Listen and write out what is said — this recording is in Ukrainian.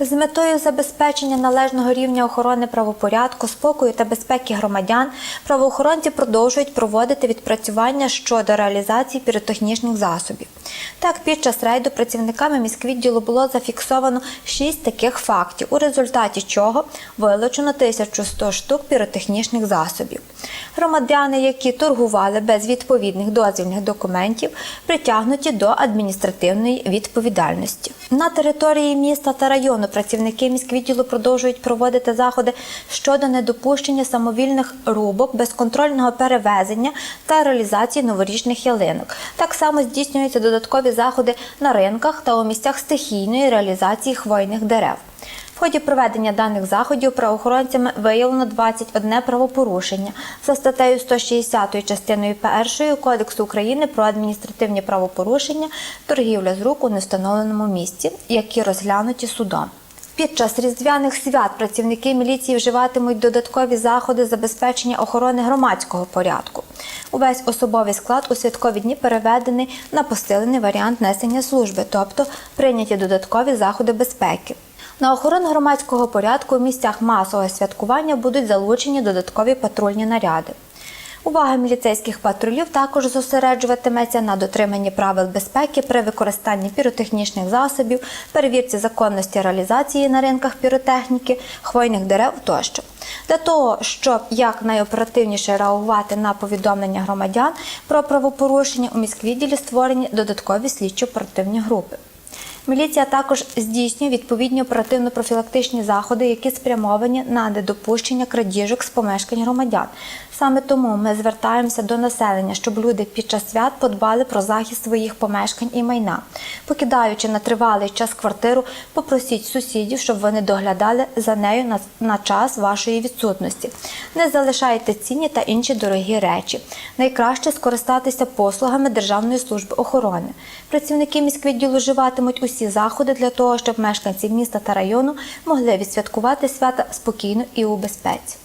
З метою забезпечення належного рівня охорони правопорядку, спокою та безпеки громадян правоохоронці продовжують проводити відпрацювання щодо реалізації піротехнічних засобів. Так, під час рейду працівниками міськвідділу було зафіксовано шість таких фактів, у результаті чого вилучено 1100 штук піротехнічних засобів. Громадяни, які торгували без відповідних дозвільних документів, притягнуті до адміністративної відповідальності. На території міста та району працівники міськвідділу продовжують проводити заходи щодо недопущення самовільних рубок, безконтрольного перевезення та реалізації новорічних ялинок. Так само здійснюються додаткові заходи на ринках та у місцях стихійної реалізації хвойних дерев. В ході проведення даних заходів правоохоронцями виявлено 21 правопорушення за статтею 160 частиною 1 Кодексу України про адміністративні правопорушення, торгівля з рук у невстановленому місці, які розглянуті судом. Під час різдвяних свят працівники міліції вживатимуть додаткові заходи забезпечення охорони громадського порядку. Увесь особовий склад у святкові дні переведений на посилений варіант несення служби, тобто прийняті додаткові заходи безпеки. На охорону громадського порядку у місцях масового святкування будуть залучені додаткові патрульні наряди. Увага міліцейських патрулів також зосереджуватиметься на дотриманні правил безпеки при використанні піротехнічних засобів, перевірці законності реалізації на ринках піротехніки, хвойних дерев тощо. Для того, щоб якнайоперативніше реагувати на повідомлення громадян про правопорушення, у міськвідділі створені додаткові слідчо-оперативні групи. Міліція також здійснює відповідні оперативно-профілактичні заходи, які спрямовані на недопущення крадіжок з помешкань громадян. Саме тому ми звертаємося до населення, щоб люди під час свят подбали про захист своїх помешкань і майна. Покидаючи на тривалий час квартиру, попросіть сусідів, щоб вони доглядали за нею на, на час вашої відсутності. Не залишайте цінні та інші дорогі речі. Найкраще скористатися послугами Державної служби охорони. Працівники міськвідділу вживатимуть усі заходи для того, щоб мешканці міста та району могли відсвяткувати свята спокійно і у безпеці.